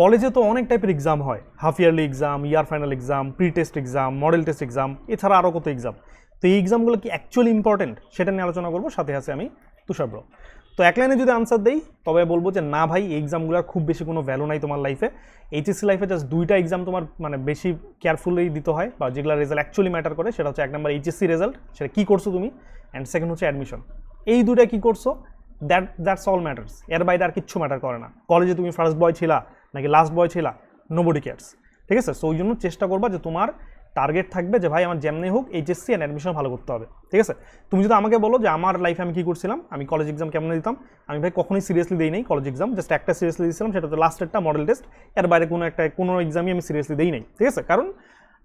কলেজে তো অনেক টাইপের এক্সাম হয়। Half yearly exam year final exam pre test exam model test exam এছাড়া আরও কত এক্সাম তো এই এক্সামগুলো কি অ্যাকচুয়ালি ইম্পর্টেন্ট সেটা নিয়ে আলোচনা করব। সাথে আছে আমি তুষারব্র তো এক লাইনে যদি আনসার দেই, তবে বলব যে না ভাই এক্সামগুলোর খুব বেশি কোনো ভ্যালু নাই তোমার লাইফে এইচএসসি লাইফে জাস্ট দুইটা এক্সাম তোমার মানে বেশি কেয়ারফুলি দিতে হয়, বা যেগুলো রেজাল্ট অ্যাকচুয়ালি ম্যাটার করে, সেটা হচ্ছে এক নম্বর এইচএসসি রেজাল্ট সেটা কী করছ তুমি? অ্যান্ড সেকেন্ড হচ্ছে অ্যাডমিশন এই দুটা কী করছ? দ্যাট দ্যাটস অল ম্যাটার্স এর বাইরে আর কিচ্ছু ম্যাটার করে না। কলেজে তুমি ফার্স্ট বয় ছিলা নাকি লাস্ট বয় ছিলা? নোবডি কেয়ার্স ঠিক আছে? সো ওই জন্য চেষ্টা করবা যে তোমার টার্গেট থাকবে যে, ভাই, আমার যেমনি হোক এইচএসসি অ্যান্ড অ্যাডমিশন ভালো করতে হবে। ঠিক আছে? তুমি যদি আমাকে বলো যে, আমার লাইফে আমি কী করছিলাম? আমি কলেজ এক্সাম কেমন দিতাম? আমি ভাই কখনোই সিরিয়াসলি দিই নাই কলেজ এক্সাম জাস্ট একটা সিরিয়াসলি দিয়েছিলাম, সেটা হচ্ছে লাস্টেরটা মডেল টেস্ট এর বাইরে কোনো একটা, কোনো এক্সামই আমি সিরিয়াসলি দিই নাই। ঠিক আছে? কারণ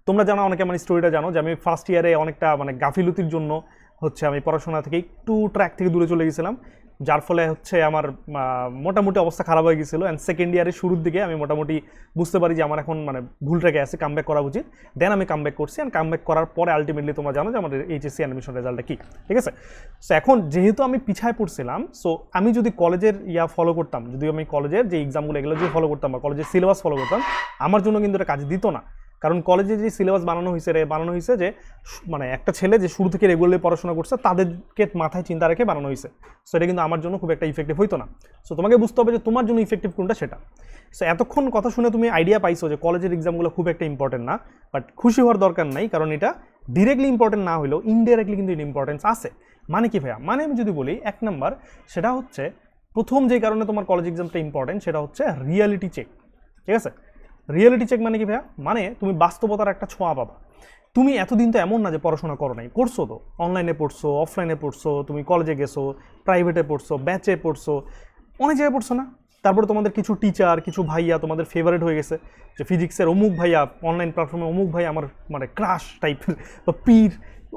তোমরা জানো, অনেকে আমার স্টোরিটা জানো যে, আমি ফার্স্ট ইয়ারে অনেকটা মানে গাফিলতির জন্য হচ্ছে আমি পড়াশোনা থেকে একটু ট্র্যাক থেকে দূরে চলে গেছিলাম, যার ফলে হচ্ছে আমার মোটামুটি অবস্থা খারাপ হয়ে গেছিল অ্যান্ড সেকেন্ড ইয়ারের শুরুর দিকে আমি মোটামুটি বুঝতে পারি যে আমার এখন মানে ভুল ট্র্যাকে আছে কামব্যাক করা উচিত। দেন আমি কামব্যাক করছি অ্যান্ড কামব্যাক করার পরে আলটিমেটলি তোমরা জানো যে আমাদের এইচএসসি অ্যাডমিশন রেজাল্টটা কী, ঠিক আছে? সো এখন যেহেতু আমি পিছায় পড়ছিলাম সো আমি যদি কলেজের ইয়া ফলো করতাম, যদি আমি কলেজের যে এক্সামগুলো এগুলো যদি ফলো করতাম বা কলেজের সিলেবাস ফলো করতাম, আমার জন্য কিন্তু এটা কাজ দিত না। কারণ কলেজে যে সিলেবাস বানানো হয়েছে রে, বানানো হয়েছে যে মানে একটা ছেলে যে শুরু থেকে রেগুলারলি পড়াশোনা করছে, তাদেরকে মাথায় চিন্তা রেখে বানানো হয়েছে সো এটা কিন্তু আমার জন্য খুব একটা ইফেক্টিভ হইতো না। সো তোমাকে বুঝতে হবে যে তোমার জন্য ইফেক্টিভ কোনটা সেটা। সো এতক্ষণ কথা শুনে তুমি আইডিয়া পাইছো যে কলেজের এক্সামগুলো খুব একটা ইম্পর্টেন্ট না বাট খুশি হওয়ার দরকার নাই, কারণ এটা ডিরেক্টলি ইম্পর্টেন্ট না হলেও ইনডাইরেক্টলি কিন্তু এর ইম্পর্টেন্স আছে। মানে কি ভাইয়া? মানে আমি যদি বলি, এক নাম্বার সেটা হচ্ছে, প্রথম যে কারণে তোমার কলেজ এক্সামটা ইম্পর্টেন্ট সেটা হচ্ছে রিয়ালিটি চেক ঠিক আছে? রিয়েলিটি চেক মানে কি ভাইয়া? মানে তুমি বাস্তবতার একটা ছোঁয়া পাবা। তুমি এতদিন তো এমন না যে পড়াশোনা করো নাই। করছ তো? অনলাইনে পড়ছো অফলাইনে পড়ছো, তুমি কলেজে গেছো প্রাইভেটে পড়ছো ব্যাচে পড়ছো, অনেক জায়গায় পড়ছো না? তারপরে তোমাদের কিছু টিচার কিছু ভাইয়া তোমাদের ফেভারিট হয়ে গেছে। যে ফিজিক্সের অমুক ভাইয়া অনলাইন প্ল্যাটফর্মে অমুক ভাই আমার মানে ক্রাশ টাইপের বা পীর।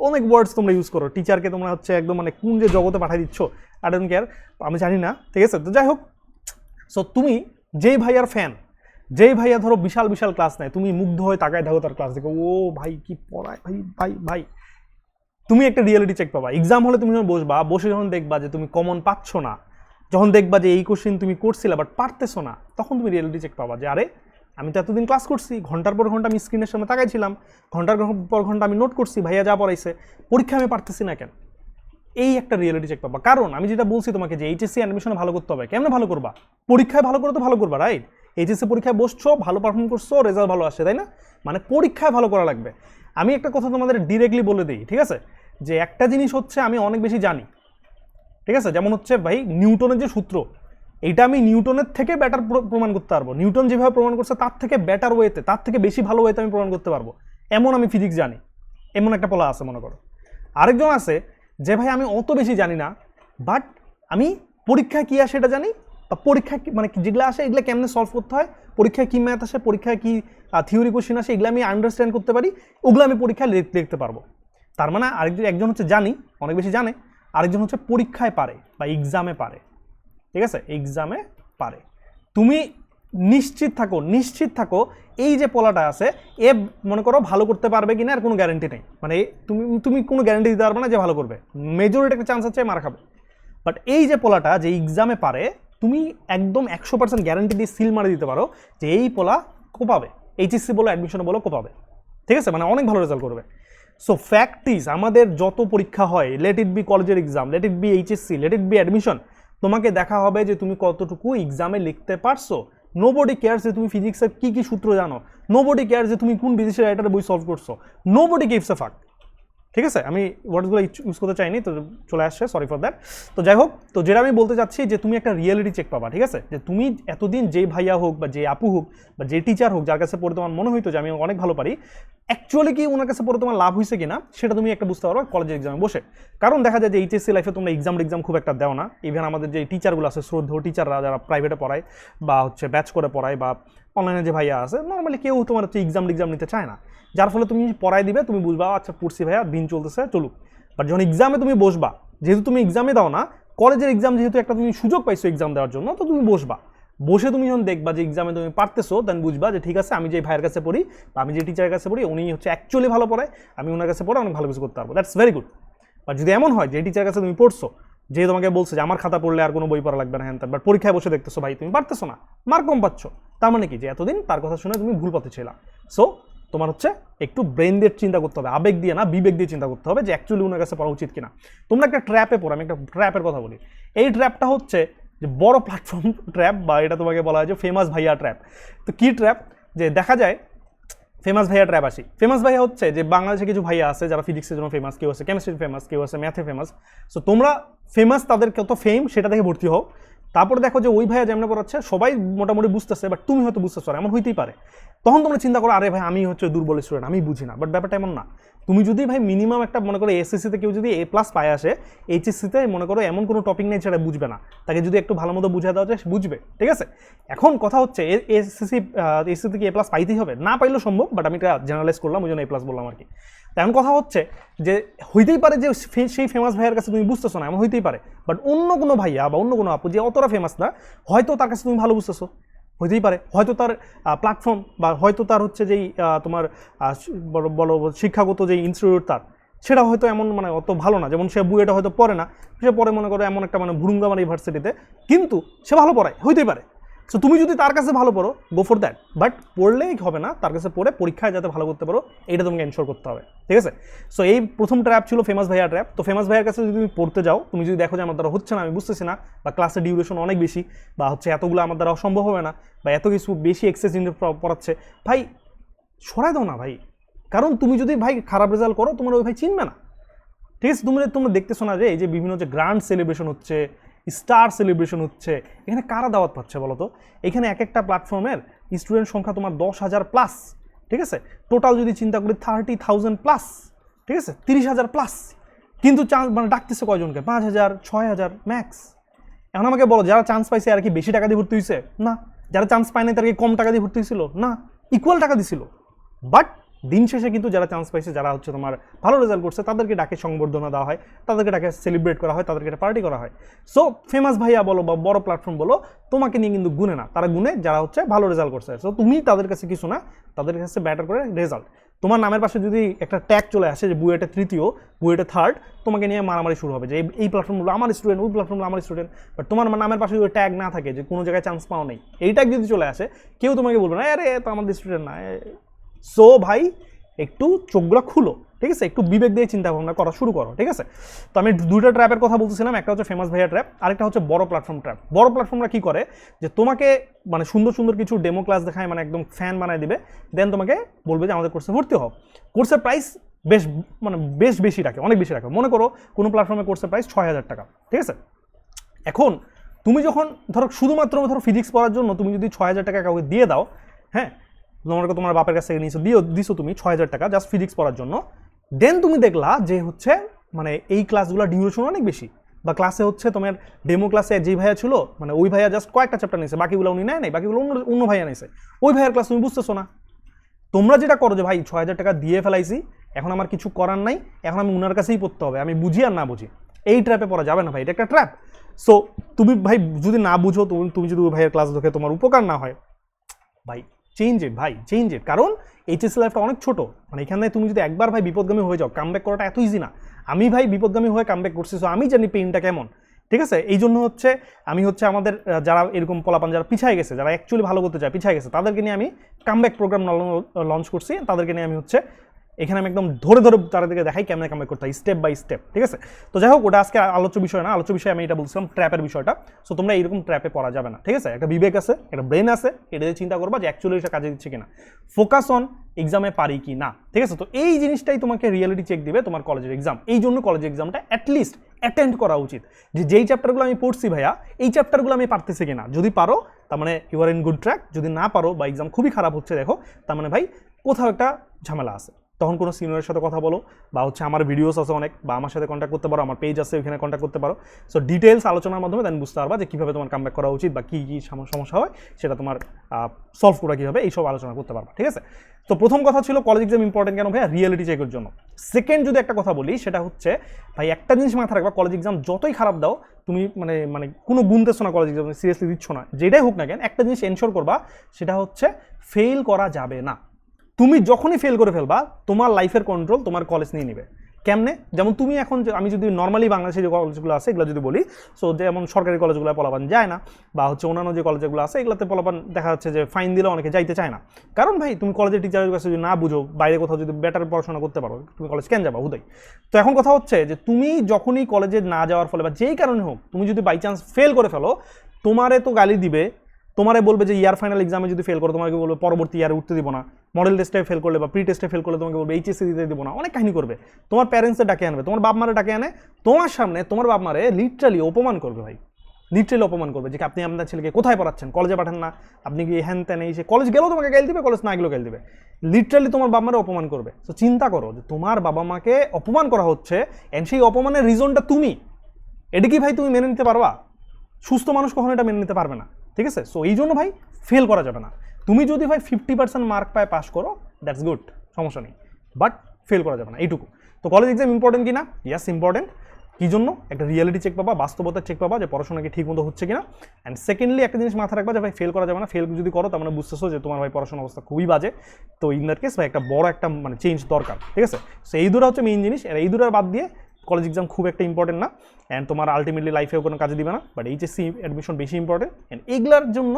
অনেক ওয়ার্ডস তোমরা ইউজ করো। টিচারকে তোমরা হচ্ছে একদম মানে কোন যে জগতে পাঠিয়ে দিচ্ছ আই ডোন্ট কেয়ার আমি জানি না, ঠিক আছে? তো যাই হোক সো তুমি যেই ভাইয়ার ফ্যান যেই ভাইয়া ধরো বিশাল বিশাল ক্লাস নেয়, তুমি মুগ্ধ হয়ে তাকায় থাকো তার ক্লাস দেখো, ও ভাই, কি পড়ায় ভাই ভাই ভাই। তুমি একটা রিয়েলিটি চেক পাবা। এক্সাম হলে তুমি যখন বসবা, বসে যখন দেখবা যে তুমি কমন পাচ্ছ না, যখন দেখবা যে এই কোশ্চেন তুমি করছিলে বাট পারতেছো না, তখন তুমি রিয়েলিটি চেক পাবা যে, আরে, আমি তো এতদিন ক্লাস করছি, ঘণ্টার পর ঘণ্টা আমি স্ক্রিনের সামনে তাকাইছিলাম, ঘণ্টার পর ঘণ্টা আমি নোট করছি, ভাইয়া যা পড়াইছে, পরীক্ষা আমি পারতেছি না কেন? এই একটা রিয়েলিটি চেক পাবা। কারণ আমি যেটা বলছি তোমাকে যে, এইচএসসি অ্যাডমিশনে ভালো করতে হবে। কেমনে ভালো করবা? পরীক্ষায় ভালো করে তো ভালো করবা রাইট এইচএসসি পরীক্ষায় বসছো, ভালো পারফর্ম করছ রেজাল্ট ভালো আসে তাই না? মানে পরীক্ষায় ভালো করা লাগবে। আমি একটা কথা তোমাদের ডিরেক্টলি বলে দিই, ঠিক আছে? যে একটা জিনিস হচ্ছে আমি অনেক বেশি জানি, ঠিক আছে? যেমন হচ্ছে ভাই নিউটনের যে সূত্র, এইটা আমি নিউটনের থেকে ব্যাটার প্রমাণ করতে পারব। নিউটন যেভাবে প্রমাণ করছে, তার থেকে বেটার ওয়েতে তার থেকে বেশি ভালো ওয়েতে আমি প্রমাণ করতে পারব। এমন আমি ফিজিক্স জানি, এমন একটা পলা আছে মনে করো। আরেকজন আছে যে ভাই আমি অত বেশি জানি না বাট আমি পরীক্ষায় কী আসে এটা জানি পরীক্ষা মানে যেগুলো আসে এগুলো কেমনে সলভ করতে হয়? পরীক্ষায় কী ম্যাথ আসে, পরীক্ষায় কী থিওরি কোশ্চেন আসে, এগুলো আমি আন্ডারস্ট্যান্ড করতে পারি, ওগুলো আমি পরীক্ষায় লিখতে পারব। তার মানে আরেকজন একজন হচ্ছে জানি, অনেক বেশি জানে, আরেকজন হচ্ছে পরীক্ষায় পারে বা এক্সামে পারে। ঠিক আছে? এক্সামে পারে। তুমি নিশ্চিত থাকো নিশ্চিত থাকো, এই যে পোলাটা আছে, এ মনে করো ভালো করতে পারবে কিনা আর কোনো গ্যারেন্টি নেই। মানে তুমি তুমি কোনো গ্যারেন্টি দিতে পারবে না যে ভালো করবে। মেজরিটি একটা চান্স আছে, মারা খাবে। বাট এই যে পোলাটা যে এক্সামে পারে তুমি একদম একশো পার্সেন্ট গ্যারান্টি দিয়ে সিল মারে দিতে পারো যে এই পোলা কোপাবে। এইচএসসি বলো অ্যাডমিশনে বলো, কোপাবে। ঠিক আছে? মানে অনেক ভালো রেজাল্ট করবে। সো ফ্যাক্ট ইজ আমাদের যত পরীক্ষা হয় লেট ইট বি কলেজের exam let it be HSC let it be admission তোমাকে দেখা হবে যে তুমি কতটুকু এক্সামে লিখতে পারছ। নো নোবডি কেয়ার যে তুমি ফিজিক্সের কী কী সূত্র জানো। নো নোবডি কেয়ার যে তুমি কোন বিদেশি রাইটারের বই সলভ করছ। নোবডি গিভস এ ফাক ঠিক আছে? আমি ওয়ার্ডসগুলো ইউজ করতে চাইনি, তো চলে আসছে সরি ফর দ্যাট তো যাই হোক, তো যেটা আমি বলতে চাচ্ছি যে তুমি একটা রিয়েলিটি চেক পাবা, ঠিক আছে? যে তুমি এতদিন যে ভাইয়া হোক বা যে আপু হোক বা যে টিচার হোক, যার কাছে পড়ে তোমার মনে হইতো যে আমি অনেক ভালো পারি অ্যাকচুয়ালি কি ওনার কাছে পড়ে তোমার লাভ হয়েছে কিনা, সেটা তুমি একটা বুঝতে পারো কলেজের এক্সামে বসে। কারণ দেখা যায় যে এইচএসসি লাইফে তোমরা এক্সাম এক্সাম খুব একটা দেও না। ইভেন আমাদের যে টিচারগুলো আছে, শ্রদ্ধেয় টিচাররা যারা প্রাইভেটে পড়ায় বা হচ্ছে ব্যাচ করে পড়ায় বা অনলাইনে যে ভাইয়া আছে নর্মালি কেউ তোমার হচ্ছে এক্সাম এক্সাম নিতে চায় না। যার ফলে তুমি পড়ায় দিবে, তুমি বুঝবা আচ্ছা পড়ছি ভাইয়া, দিন চলতেছে, চলুক। বাট যখন এক্সামে তুমি বসবা, যেহেতু তুমি এক্সামে দাও না কলেজের এক্সাম যেহেতু একটা তুমি সুযোগ পাইছো এক্সাম দেওয়ার জন্য, তো তুমি বসবা। বসে তুমি যখন দেখবা যে এক্সামে তুমি পারতেছো দেন বুঝবা যে ঠিক আছে, আমি যে ভাইয়ের কাছে পড়ি বা আমি যে টিচারের কাছে পড়ি উনি হচ্ছে অ্যাকচুয়ালি ভালো পড়ায়, আমি ওনার কাছে পড়ে অনেক ভালো কিছু করতে পারব। দ্যাটস ভেরি গুড বা যদি এমন হয় যে টিচারের কাছে তুমি পড়ছো, যে তোমাকে বলছে যে আমার খাতা পড়লে আর কোনো বই পড়া লাগবে না, হ্যান বাট পরীক্ষায় বসে দেখতেছো ভাই, তুমি পারতেছো না মার্ক কম পাচ্ছ। তার মানে কি? যে এতদিন তার কথা শুনে তুমি ভুল পথে ছিলা। সো তোমার হচ্ছে একটু ব্রেন দিয়ে চিন্তা করতে হবে, আবেগ দিয়ে না, বিবেক দিয়ে চিন্তা করতে হবে যে অ্যাকচুয়ালি ওনার কাছে পড়া উচিত কিনা। তোমরা একটা ট্র্যাপে পড়ো, আমি একটা ট্র্যাপের কথা বলি। এই ট্র্যাপটা হচ্ছে যে বড় প্ল্যাটফর্ম ট্র্যাপ বা এটা তোমাকে বলা হয় যে ফেমাস ভাইয়া ট্র্যাপ তো কী ট্র্যাপ যে দেখা যায় ফেমাস ভাইয়া ট্র্যাপ আসি। ফেমাস ভাইয়া হচ্ছে যে বাংলাদেশে কিছু ভাইয়া আছে যারা ফিজিক্সের জন্য ফেমাস কেউ আছে কেমিস্ট্রি ফেমাস কেউ আছে ম্যাথে ফেমাস সো তোমরা ফেমাস তাদের কত ফেম সেটা থেকে ভর্তি হও। তারপর দেখো যে ওই ভাইয়া যেমন পড়াচ্ছে, সবাই মোটামুটি বুঝতেছে বাট তুমি হয়তো বুঝতেছো না, এমন হইতেই পারে। তখন তোমরা চিন্তা করো, আরে ভাই, আমি হচ্ছে দুর্বল স্টুডেন্ট আমি বুঝি না। বাট ব্যাপারটা এমন না। তুমি যদি ভাই মিনিমাম একটা, মনে করো এসএসসিতে কেউ যদি এ প্লাস পায় আসে এইচএসসিতে মনে করো এমন কোনো টপিক নেই সেটা বুঝবে না। তাকে যদি একটু ভালো মতো বুঝায় দেওয়া যায় বুঝবে, ঠিক আছে? এখন কথা হচ্ছে এসএসসি এসএসসি কি এ প্লাস পাইতেই হবে? না পাইলেও সম্ভব বাট আমি এটা জেনারেলাইজ করলাম, ওই জন্য এ প্লাস বললাম আর কি তো এমন কথা হচ্ছে যে, হইতেই পারে যে সেই ফেমাস ভাইয়ের কাছে তুমি বুঝতেছো না, এমন হইতেই পারে। বাট অন্য কোনো ভাইয়া বা অন্য কোনো আপু যে অতটা ফেমাস না, হয়তো তার কাছে তুমি ভালো বুঝতেছো। হইতেই পারে। হয়তো তার প্ল্যাটফর্ম বা হয়তো তার হচ্ছে যেই তোমার বলো শিক্ষাগত যেই ইনস্টিটিউট তার, সেটা হয়তো এমন মানে অত ভালো না। যেমন সে বুয়েটা হয়তো পড়ে না, সে পরে মনে করো এমন একটা মানে ভুরুঙ্গামার ইউনিভার্সিটিতে কিন্তু সে ভালো পড়ায়, হইতেই পারে। সো তুমি যদি তার কাছে ভালো পড়ো গো ফর দ্যাট বাট পড়লেই হবে না, তার কাছে পড়ে পরীক্ষায় যাতে ভালো করতে পারো এটা তোমাকে এনশোর করতে হবে। ঠিক আছে? সো এই প্রথম ট্র্যাপ ছিল ফেমাস ভাইয়া ট্র্যাপ তো ফেমাস ভাইয়ার কাছে যদি তুমি পড়তে যাও, তুমি যদি দেখো যে আমার দ্বারা হচ্ছে না, আমি বুঝতেছি না, বা ক্লাসের ডিউরেশন অনেক বেশি, বা হচ্ছে এতগুলো আমার দ্বারা অসম্ভব হবে না, বা এত কিছু বেশি এক্সেস পড়াচ্ছে, ভাই সরাই দাও না ভাই। কারণ তুমি যদি ভাই খারাপ রেজাল্ট করো, তোমার ওই ভাই চিনবে না। ঠিক আছে? তোমরা তোমরা দেখতেছো না যে এই যে বিভিন্ন যে গ্র্যান্ড সেলিব্রেশন হচ্ছে স্টার সেলিব্রেশন হচ্ছে। এখানে কারা দাওয়াত পাচ্ছে বলো তো? এখানে এক একটা প্ল্যাটফর্মের স্টুডেন্ট সংখ্যা তোমার দশ হাজার প্লাস ঠিক আছে? টোটাল যদি চিন্তা করি থার্টি থাউজেন্ড প্লাস ঠিক আছে? তিরিশ হাজার প্লাস কিন্তু চান্স মানে ডাকতেছে কয়জনকে? পাঁচ হাজার, ছয় হাজার ম্যাক্স এখন আমাকে বলো, যারা চান্স পাইছে আর কি বেশি টাকা দিয়ে ভর্তি হয়েছে না। যারা চান্স পায় নাই তার কি কম টাকা দিয়ে ভর্তি হয়েছিল না। ইকুয়াল টাকা দিছিল। বাট দিন শেষে কিন্তু যারা চান্স পাইছে, যারা হচ্ছে তোমার ভালো রেজাল্ট করছে, তাদেরকে ডাকে সংবর্ধনা দেওয়া হয়, তাদেরকে ডাকে সেলিব্রেট করা হয়, তাদেরকে পার্টি করা হয়। সো ফেমাস ভাইয়া বলো বা বড় প্ল্যাটফর্ম বলো, তোমাকে নিয়ে কিন্তু গুনে না। তারা গুনে যারা হচ্ছে ভালো রেজাল্ট করছে। সো তুমি তাদের কাছে কিছু না, তাদের কাছে ব্যাটার করে রেজাল্ট তোমার নামের পাশে যদি একটা ট্যাগ চলে আসে যে বুয়েটে তৃতীয় বুয়েটে থার্ড তোমাকে নিয়ে মারামারি শুরু হবে যে এই- প্ল্যাটফর্মগুলো আমার স্টুডেন্ট ওই প্ল্যাটফর্মগুলো আমার স্টুডেন্ট বাট তোমার নামের পাশে যদি ট্যাগ না থাকে যে কোনো জায়গায় চান্স পাও নেই, এই ট্যাগ যদি চলে আসে, কেউ তোমাকে বলবে না, আরে তো আমাদের স্টুডেন্ট না সো ভাই, একটু চোখগুলো খুলো, ঠিক আছে? একটু বিবেক দিয়ে চিন্তা ভাবনা করা শুরু করো, ঠিক আছে? তো আমি দুইটা ট্র্যাপের কথা বলতেছিলাম, একটা হচ্ছে ফেমাস ভাইয়া ট্র্যাপ আরেকটা হচ্ছে বড় প্ল্যাটফর্ম ট্র্যাপ বড় প্ল্যাটফর্মরা কি করে? যে তোমাকে মানে সুন্দর সুন্দর কিছু ডেমো ক্লাস দেখায় মানে একদম ফ্যান বানায় দিবে দেন তোমাকে বলবে যে আমাদের কোর্সে ভর্তি হও। কোর্সের প্রাইস বেশ মানে বেশ বেশি রাখে, অনেক বেশি রাখে। মনে করো কোনো প্ল্যাটফর্মে কোর্সের প্রাইস ছয় হাজার টাকা, ঠিক আছে? এখন তুমি যখন, ধরো শুধুমাত্র ধরো ফিজিক্স পড়ার জন্য তুমি যদি ছয় হাজার টাকা কাউকে দিয়ে দাও হ্যাঁ? তোমার তোমার বাপের কাছ থেকে নিয়েছো, দিও, দিছো তুমি ছয় হাজার টাকা জাস্ট ফিজিক্স পড়ার জন্য। দেন তুমি দেখলা যে হচ্ছে মানে এই ক্লাসগুলো ডিউরেশন অনেক বেশি। বা ক্লাসে হচ্ছে তোমার ডেমো ক্লাসে যেই ভাইয়া ছিল মানে ওই ভাইয়া জাস্ট কয়েকটা চ্যাপ্টার নিয়েছে, বাকিগুলো উনি নেয় নাই, বাকিগুলো অন্য অন্য ভাইয়া নিয়েছে। ওই ভাইয়ার ক্লাস তুমি বুঝতেছো না। তোমরা যেটা করো যে, ভাই, ছয় হাজার টাকা দিয়ে ফেলাইছি, এখন আমার কিছু করার নাই, এখন আমি উনার কাছেই পড়তে হবে, আমি বুঝি আর না বুঝি। এই ট্র্যাপে পড়া যাবে না ভাই, এটা একটা ট্র্যাপ সো তুমি ভাই, যদি না বুঝো, তুমি তুমি যদি ওই ভাইয়ের ক্লাস দেখে তোমার উপকার না হয়। ভাই চেঞ্জ ইট ভাই চেঞ্জ ইট কারণ এইচএসসি লাইফটা অনেক ছোট। মানে এখানে তুমি যদি একবার ভাই বিপদগামী হয়ে যাও কামব্যাক করাটা এত ইজি না। আমি ভাই বিপদগামী হয়ে কামব্যাক করছি সো আমি জানি পেইনটা কেমন। ঠিক আছে? এই জন্য হচ্ছে আমি হচ্ছে আমাদের যারা এরকম পোলাপান, যারা পিছিয়ে গেছে, যারা অ্যাকচুয়ালি ভালো করতে চায়, পিছিয়ে গেছে, তাদেরকে নিয়ে আমি কামব্যাক প্রোগ্রাম লঞ্চ করছি। তাদেরকে নিয়ে আমি হচ্ছে এখানে আমি একদম ধরে ধরে তাদেরকে দেখাই কেমন কামাই করতে হয় স্টেপ বাই স্টেপ ঠিক আছে? তো যাই হোক, ওটা আজকে আলোচ্য বিষয় না, আলোচ্য বিষয়ে আমি এটা বলছিলাম ট্র্যাপের বিষয়টা। সো তোমরা এইরকম ট্র্যাপে পড়া যাবে না, ঠিক আছে? একটা বিবেক আছে, একটা ব্রেন আছে, এটা দিয়ে চিন্তা করবা যে অ্যাকচুয়ালি এটা কাজে দিচ্ছে কিনা। ফোকাস অন এক্সামে পারি কি না, ঠিক আছে? তো এই জিনিসটাই তোমাকে রিয়েলিটি চেক দিবে তোমার কলেজের এক্সাম এই জন্য কলেজের এক্সামটা অ্যাটলিস্ট অ্যাটেন্ড করা উচিত। যে যেই চ্যাপ্টারগুলো আমি পড়ছি ভাইয়া, এই চ্যাপ্টারগুলো আমি পারতেছি কিনা। যদি পারো, তার মানে you are in good track যদি না পারো বা এক্সাম খুবই খারাপ হচ্ছে, দেখো, তার মানে ভাই কোথাও একটা ঝামেলা আছে। তখন কোনো সিনিয়রের সাথে কথা বলো, বা হচ্ছে আমার ভিডিওস আছে অনেক, বা আমার সাথে কন্ট্যাক্ট করতে পারো, আমার পেজ আছে, ওইখানে কন্ট্যাক্ট করতে পারো। সো ডিটেলস আলোচনার মাধ্যমে দেন বুঝতে পারবা যে কীভাবে তোমার কামব্যাক করা উচিত, বা কী কী সাম- সমস্যা হয়, সেটা তোমার সলভ করা কীভাবে এইসব আলোচনা করতে পারবা, ঠিক আছে? তো প্রথম কথা ছিল কলেজ এক্সাম ইম্পর্টেন্ট কেন ভাইয়া? রিয়েলিটি চেকের জন্য। সেকেন্ড যদি একটা কথা বলি, সেটা হচ্ছে, ভাই একটা জিনিস মাথায় রাখবা কলেজ এক্সাম যতই খারাপ দাও, তুমি মানে মানে কোনো গুনতেছো না কলেজ এক্সাম সিরিয়াসলি দিচ্ছ না। যেটাই হোক না কেন, একটা জিনিস এনশোর করবা, সেটা হচ্ছে ফেল করা যাবে না। তুমি যখনই ফেল করে ফেলবা, তোমার লাইফের কন্ট্রোল তোমার কলেজ নিয়ে নেবে। কেমনে? যেমন তুমি এখন আমি যদি নর্মালি বাংলাদেশে যে কলেজগুলো আছে, এগুলো যদি বলি সো যেমন সরকারি কলেজগুলো পলাপান যায় না, বা হচ্ছে অন্যান্য যে কলেজগুলো আছে, এগুলোতে পলাপান দেখা যাচ্ছে যে ফাইন দিলে অনেকে যাইতে চায় না। কারণ ভাই, তুমি কলেজের টিচারের কাছে যদি না বুঝো, বাইরে কোথাও যদি বেটার পড়াশোনা করতে পারো, তুমি কলেজ কেন যাবা? হুদাই। তো এখন কথা হচ্ছে যে, তুমি যখনই কলেজে না যাওয়ার ফলে বা যেই কারণে হোক, তুমি যদি বাই চান্স ফেল করে ফেলো, তোমারে তো গালি দিবে তোমারে বলবে যে ইয়ার ফাইনাল এক্সামে যদি ফেল করো, তোমাকে বলবে পরবর্তী ইয়ারে উঠতে দিব না। মডেল টেস্টে ফেল করলে বা প্রি টেস্টে ফেল করলে তোমাকে বলবে এইচএসসি দিতে দিব না। অনেক কাহিনী করবে। তোমার প্যারেন্টসে ডাকে আনবে, তোমার বাপ মারে ডাকে আনে, তোমার সামনে তোমার বাপ মারে লিটারালি অপমান করবে ভাই। লিটারালি অপমান করবে যে আপনি আপনার ছেলেকে কোথায় পড়াচ্ছেন? কলেজে পাঠান না। আপনি কি হ্যান ত্যান এই সে কলেজ গেলেও তোমাকে গাইল দিবে কলেজ না গেলেও গাইল দিবে। লিটারালি তোমার বাবা মারে অপমান করবে। তো চিন্তা করো যে তোমার বাবা মাকে অপমান করা হচ্ছে অ্যান্ড সেই অপমানের রিজনটা তুমি। এটা কি ভাই তুমি মেনে নিতে পারবা? সুস্থ মানুষ কখনো এটা মেনে নিতে পারবে না। ঠিক আছে? সো এই জন্য ভাই ফেল করা যাবে না। তুমি যদি ভাই ফিফটি পার্সেন্ট মার্ক পায় পাস করো দ্যাটস গুড সমস্যা নেই। বাট ফেল করা যাবে না, এইটুকু। তো কলেজ এক্সাম ইম্পর্টেন্ট কিনা? ইয়াস ইম্পর্টেন্ট কী জন্য? একটা রিয়ালিটি চেক পাবা বাস্তবতার চেক পাবা যে পড়াশোনা কি ঠিক মতো হচ্ছে কিনা। অ্যান্ড সেকেন্ডলি একটা জিনিস মাথা রাখবা যে ভাই ফেল করা যাবে না। ফেল যদি করো, তার মানে বুঝতেছো যে তোমার ভাই পড়াশোনা অবস্থা খুবই বাজে। তো ইন দ্যাট কেস ভাই একটা বড় একটা মানে চেঞ্জ দরকার, ঠিক আছে? সো এই দুটো হচ্ছে মেইন জিনিস। আর এই দুটার বাদ দিয়ে কলেজ এক্সাম খুব একটা ইম্পর্টেন্ট না অ্যান্ড তোমার আলটিমেটলি লাইফেও কোনো কাজে দিবে না বাট এইচএসসি অ্যাডমিশন বেশি ইম্পর্টেন্ট অ্যান্ড এগুলার জন্য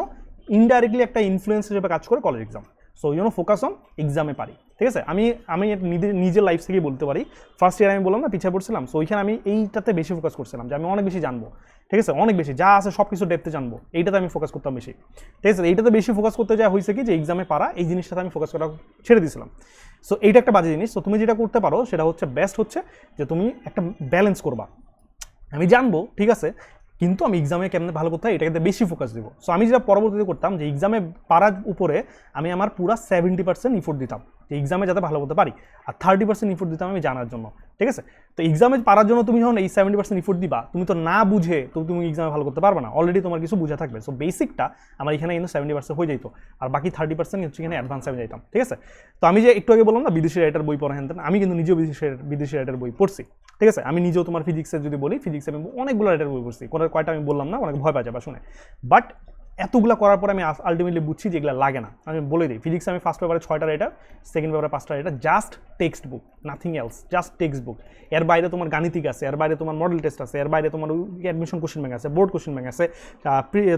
ইনডাইরেক্টলি একটা ইনফ্লুয়েন্স হিসেবে কাজ করে college exam so you know focus on এক্সামে পারি। ঠিক আছে? আমি আমি নিজের নিজের লাইফ থেকেই বলতে পারি। ফার্স্ট ইয়ার আমি বললাম না, পিছিয়ে পড়ছিলাম। সো ওইখানে আমি এইটাতে বেশি ফোকাস করছিলাম যে আমি অনেক বেশি জানব। ঠিক আছে? অনেক বেশি। যা আছে সব কিছু ডেপতে জানব। এইটাতে আমি ফোকাস করতাম বেশি। ঠিক আছে? এইটাতে বেশি ফোকাস করতে যা হয়েছে কি? যে এক্সামে পারা, এই জিনিসটাতে আমি ফোকাস করা ছেড়ে দিয়েছিলাম। সো এইটা একটা বাজে জিনিস। তো তুমি যেটা করতে পারো, সেটা হচ্ছে বেস্ট হচ্ছে যে তুমি একটা ব্যালেন্স করবা। আমি জানব, ঠিক আছে? কিন্তু আমি এক্সামে কেমনে ভালো করতে হয়, এটাকে বেশি ফোকাস দেবো। সো আমি যেটা পরবর্তীতে করতাম যে এক্সামে পারার উপরে আমি আমার পুরা সেভেন্টি পার্সেন্ট ইফোর্ট দিতাম। যে এক্সামে যাতে ভালো করতে পারি। আর থার্টি পার্সেন্ট ইফোর্ট দিতাম আমি জানার জন্য, ঠিক আছে? তো এক্সামে পারার জন্য তুমি যখন এই সেভেন্টি পার্সেন্ট ইফোর্ট দিবা, তুমি তো না বুঝে তো তুমি এক্সামে ভালো করতে পারবে না। অলরেডি তোমার কিছু বুঝে থাকবে। সো বেসিকটা আমার এখানে কিন্তু সেভেন্টি পার্সেন্ট হয়ে যেত আর বাকি থার্টি পার্সেন্ট হচ্ছে এখানে অ্যাডভান্স আমি যাইতাম, ঠিক আছে? তো আমি যে একটু আগে বললাম না, বিদেশি রাইটার বই পড়া হেন আমি কিন্তু নিজেও বিদেশি বিদেশি রাইটার বই পড়ছি, ঠিক আছে? আমি নিজেও তোমার ফিজিক্সের যদি বলি ফিজিক্সে আমি অনেকগুলো রাইটার বই পড়ছি। কোনো কয়টা আমি বললাম না, অনেক ভয় পাই যাবে শুনে। বাট এতগুলো করার পরে আমি আলটিমেটলি বুঝছি যে লাগে না। আমি বলে দিই ফিজিক্সে আমি ফার্স্ট পেপারে ছয়টা রাইটার সেকেন্ড পেপারে পাঁচটা writer just text book nothing else just text book এর বাইরে তোমার গাণিতিক আছে, এর বাইরে তোমার মডেল টেস্ট আছে, এর বাইরে তোমার অ্যাডমিশন কোশ্চেন ব্যাংক আছে বোর্ড কোশ্চেন ব্যাংক আছে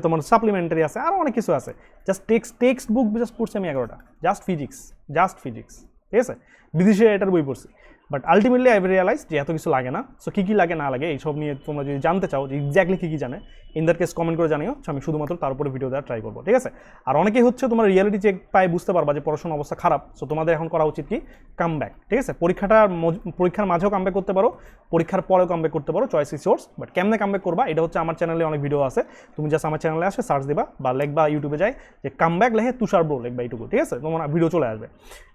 তোমার সাপ্লিমেন্টারি আছে আরও অনেক কিছু আছে। Just text text book just পড়ছি আমি এগারোটা। জাস্ট ফিজিক্স জাস্ট ফিজিক্স ঠিক আছে? বিদেশি রাইটার বই পড়ছি। বাট আলটিমেটলি আই রিয়ালাইজ যে এত কিছু লাগে না। সো কী কী লাগে, না লাগে, এইসব নিয়ে তোমরা যদি জানতে চাও যে এক্স্যাক্টলি কী কী জানে ইন দ্যাট কেস কমেন্ট করে জানিও। আমি শুধুমাত্র তার উপরে ভিডিও দেওয়ার ট্রাই করব, ঠিক আছে? আর অনেকেই হচ্ছে তোমার রিয়ালিটি চেক পায়, বুঝতে পারবা যে পড়াশোনার অবস্থা খারাপ। সো তোমাদের এখন করা উচিত কি? কাম ব্যাক ঠিক আছে? পরীক্ষাটা পরীক্ষার মাঝেও কাম করতে পারো, পরীক্ষার পরেও কাম করতে পারো চয়েস ইস সোর্স বাট কেমনে কাম করবা, এটা হচ্ছে আমার চ্যানেলে অনেক ভিডিও আছে। তুমি জাস্ট আমার চ্যানেলে আসে সার্চ দিবা বা লেখবা ইউটিউবে যাই, যে কাম ব্যাক লেখে তুষার ব্রো লেখবা এইটুকু, ঠিক আছে? তোমার ভিডিও চলে আসবে।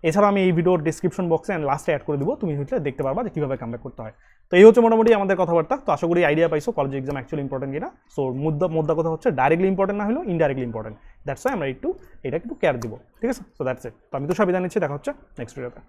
এছাড়া আমি এই ভিডিওর ডিসক্রিপশন বক্সে অ্যান্ড লাস্টে অ্যাড করে দিব, তুমি হচ্ছে দেখতে পারবা যে কীভাবে কাম করতে হয়। তো এই হচ্ছে মোটামুটি আমাদের কথাবার্তা। তো আশা করি আইডিয়া পাইছো কলেজ এক্সাম অ্যাকচুয়ালি ইম্পর্টেন্ট কিনা। সো মুদ্রা মুদ্রা কথা হচ্ছে ডাইরেক্টলি ইম্পর্টেন্ট না হলেও ইনডাইরেক্টলি ইম্পর্টেন্ট দ্যাটস ওয়াই আমরা একটু এটা একটু কেয়ার দিব। ঠিক আছে? সো দ্যাটস ইট তো আমি তো সব নিচ্ছি, দেখা হচ্ছে নেক্সট ভিডিওতে